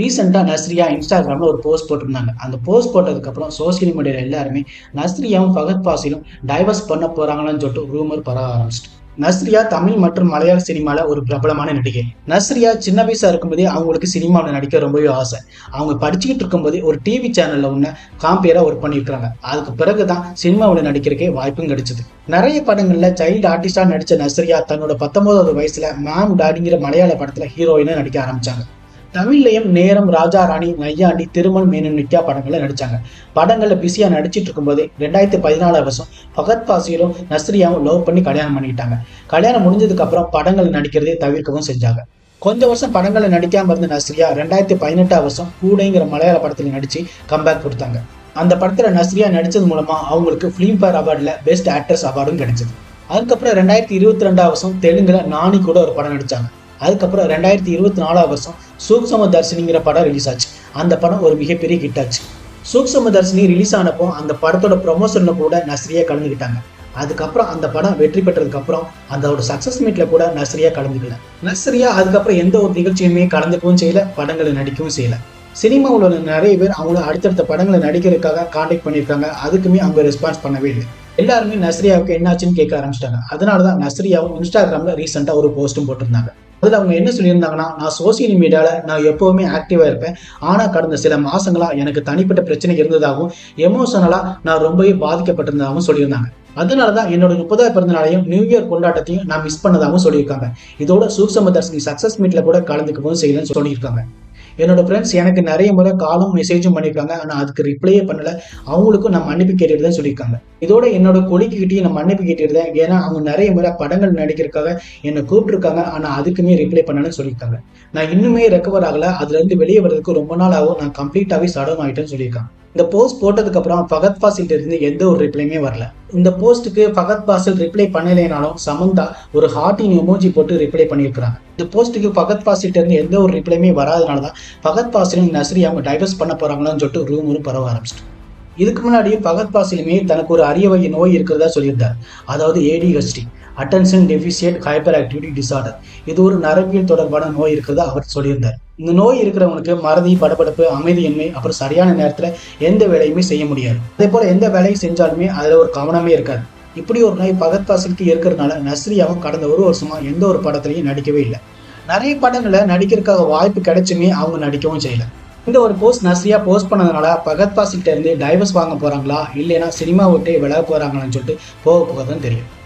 ரீசெண்டாக நஸ்ரியா இன்ஸ்டாகிராமில் ஒரு போஸ்ட் போட்டிருந்தாங்க. அந்த போஸ்ட் போட்டதுக்கப்புறம் சோசியல் மீடியாவில் எல்லாருமே நஸ்ரியாவும் ஃபகத் பாசிலும் டைவர்ஸ் பண்ண போகிறாங்களான்னு சொல்லிட்டு ரூமர் பரவ ஆரம்பிச்சிட்டு. நஸ்ரியா தமிழ் மற்றும் மலையாள சினிமாவில் ஒரு பிரபலமான நடிகை. நஸ்ரியா சின்ன வயசாக இருக்கும்போதே அவங்களுக்கு சினிமாவில் நடிக்க ரொம்பவே ஆசை. அவங்க படிச்சுக்கிட்டு இருக்கும்போதே ஒரு டிவி சேனலில் ஒன்று காம்பியராக ஒர்க் பண்ணியிருக்காங்க அதுக்கு பிறகு தான் சினிமாவில் நடிக்கிறக்கே வாய்ப்பும் கிடைச்சது. நிறைய படங்களில் சைல்டு ஆர்டிஸ்டாக நடித்த நஸ்ரியா தன்னோட பத்தொன்பதாவது வயசில் மேம் டாடிங்கிற மலையாள படத்தில் ஹீரோயினாக நடிக்க ஆரம்பித்தாங்க தமிழ்லையும் நேரம் ராஜா ராணி நையாண்டி திருமண் மேனன் நித்யா படங்களில் நடிச்சாங்க. படங்களில் பிஸியாக நடிச்சிட்டு இருக்கும்போதே ரெண்டாயிரத்தி பதினாலாம் வருஷம் ஃபகத் பாசியிலும் நஸ்ரியாவும் லவ் பண்ணி கல்யாணம் பண்ணிக்கிட்டாங்க. கல்யாணம் முடிஞ்சதுக்கு அப்புறம் படங்கள் நடிக்கிறதே தவிர்க்கவும் செஞ்சாங்க. கொஞ்ச வருஷம் படங்களில் நடிக்காம இருந்த நஸ்ரியா ரெண்டாயிரத்தி பதினெட்டாம் வருஷம் கூடைங்கிற மலையாள படத்தில் நடிச்சு கம்பேக் கொடுத்தாங்க. அந்த படத்தில் நஸ்ரியா நடிச்சது மூலமா அவங்களுக்கு ஃபிலிம்ஃபேர் அவார்டில் பெஸ்ட் ஆக்ட்ரஸ் அவார்டும் கிடைச்சது. அதுக்கப்புறம் ரெண்டாயிரத்தி இருபத்தி ரெண்டாம் வருஷம் தெலுங்குல நானி கூட ஒரு படம் நடிச்சாங்க. அதுக்கப்புறம் ரெண்டாயிரத்தி இருபத்தி நாலாம் வருஷம் சூக்ஷம தர்ஷினிங்கிற படம் ரிலீஸ் ஆச்சு. அந்த படம் ஒரு மிகப்பெரிய ஹிட் ஆச்சு. சூக்ஷம தர்ஷினி ரிலீஸ் ஆனப்போ அந்த படத்தோட ப்ரொமோஷனில் கூட நஸ்ரியா கலந்துக்கிட்டாங்க அதுக்கப்புறம் அந்த படம் வெற்றி பெற்றதுக்கப்புறம் அதோட சக்ஸஸ் மீட்டில் கூட நஸ்ரியா கலந்துக்கல. நஸ்ரியா அதுக்கப்புறம் எந்த ஒரு நிகழ்ச்சியுமே கலந்துக்கவும் செய்யல படங்களை நடிக்கவும் செய்யல. சினிமாவில் உள்ள நிறைய பேர் அவங்கள அடுத்தடுத்த படங்களை நடிக்கிறதுக்காக காண்டாக்ட் பண்ணியிருக்காங்க. அதுக்குமே அவங்க ரெஸ்பான்ஸ் பண்ணவே இல்லை. எல்லாருமே நஸ்ரியாவுக்கு என்னாச்சுன்னு கேட்க ஆரம்பிச்சிட்டாங்க. அதனால தான் நஸ்ரியாவும் இன்ஸ்டாகிராமில் ரீசெண்டாக ஒரு போஸ்ட்டும் போட்டிருந்தாங்க. அதில் அவங்க என்ன சொல்லியிருந்தாங்கன்னா நான் சோசியல் மீடியாவில் நான் எப்போவுமே ஆக்டிவாக இருப்பேன். ஆனால் கடந்த சில மாதங்களாக எனக்கு தனிப்பட்ட பிரச்சனை இருந்ததாகவும் எமோஷனலாக நான் ரொம்பவே பாதிக்கப்பட்டிருந்ததாகவும் சொல்லியிருந்தாங்க. அதனால தான் என்னோட முப்பதாவது பிறந்த நாளையும் நியூ இயர் கொண்டாட்டத்தையும் நான் மிஸ் பண்ணதாகவும் சொல்லியிருக்காங்க. இதோட சூக்ஷம தர்ஷினி சக்ஸஸ் மீட்டில் கூட கலந்துக்கவும் செய்யலன்னு சொல்லியிருக்காங்க. என்னோட ஃப்ரெண்ட்ஸ் எனக்கு நிறைய முறை காலும் மெசேஜும் பண்ணியிருக்காங்க ஆனால் அதுக்கு ரிப்ளையே பண்ணல. அவங்களுக்கும் நான் மன்னிப்பு கேட்டுட்டு சொல்லியிருக்காங்க. இதோட என்னோட கொலிக்கிட்டையும் நான் மன்னிப்பு கேட்டுருந்தேன் ஏன்னா அவங்க நிறைய முறை படங்கள் நடிக்கிறதுக்காக என்னை கூப்பிட்டுருக்காங்க. ஆனால் அதுக்குமே ரிப்ளை பண்ணலன்னு சொல்லியிருக்காங்க. நான் இன்னுமே ரெக்கவர் ஆகலை. அதுலேருந்து வெளியே வர்றதுக்கு ரொம்ப நாள் ஆகும். நான் கம்ப்ளீட்டாகவே சடம் ஆகிட்டேன்னு சொல்லியிருக்காங்க. இந்த போஸ்ட் போட்டதுக்கப்புறம் ஃபகத் ஃபாசில் இருந்து எந்த ஒரு ரிப்ளையுமே வரல. இந்த போஸ்ட்டுக்கு ஃபகத் ஃபாசில் ரிப்ளை பண்ணலைனாலும் சமந்தா ஒரு ஹார்ட்டின் எமோஜி போட்டு ரிப்ளை பண்ணியிருக்கிறாங்க. இந்த போஸ்ட்டுக்கு ஃபகத் ஃபாசில்ட்ட இருந்து எந்த ஒரு ரிப்ளையுமே வராதனால தான் ஃபகத் ஃபாசிலும் நஸ்ரி அவங்க டைவர்ஸ் பண்ண போகிறாங்களான்னு சொல்லிட்டு ரூமரும் பரவ ஆரம்பிச்சிட்டு. இதுக்கு முன்னாடி ஃபகத் ஃபாசிலுமே தனக்கு ஒரு அரிய வகை நோய் இருக்கிறதா சொல்லியிருந்தார். அதாவது ADHD attention deficit hyperactivity disorder இது ஒரு நரம்பியல் தொடர்பான நோய் இருக்கிறதா அவர் சொல்லியிருந்தார். இந்த நோய் இருக்கிறவங்களுக்கு மறதி படபடப்பு அமைதியின்மை அப்புறம் சரியான நேரத்தில் எந்த வேலையுமே செய்ய முடியாது. அதே போல் எந்த வேலையும் செஞ்சாலுமே அதில் ஒரு கவனமே இருக்காது. இப்படி ஒரு நோய் பகத் பாசிலுக்கு இருக்கிறதுனால நஸ்ரியாவும் கடந்த ஒரு வருஷமா எந்த ஒரு படத்துலையும் நடிக்கவே இல்லை. நிறைய படங்களில் நடிக்கிறதுக்காக வாய்ப்பு கிடைச்சுமே அவங்க நடிக்கவும் செய்யலை. இந்த ஒரு போஸ்ட் நஸ்ரியா போஸ்ட் பண்ணதுனால பகத் பாசில்கிட்ட இருந்து டைவர்ஸ் வாங்க போறாங்களா? இல்லைன்னா சினிமா விட்டு விலக போறாங்களான்னு சொல்லிட்டு போக போக தான் தெரியும்.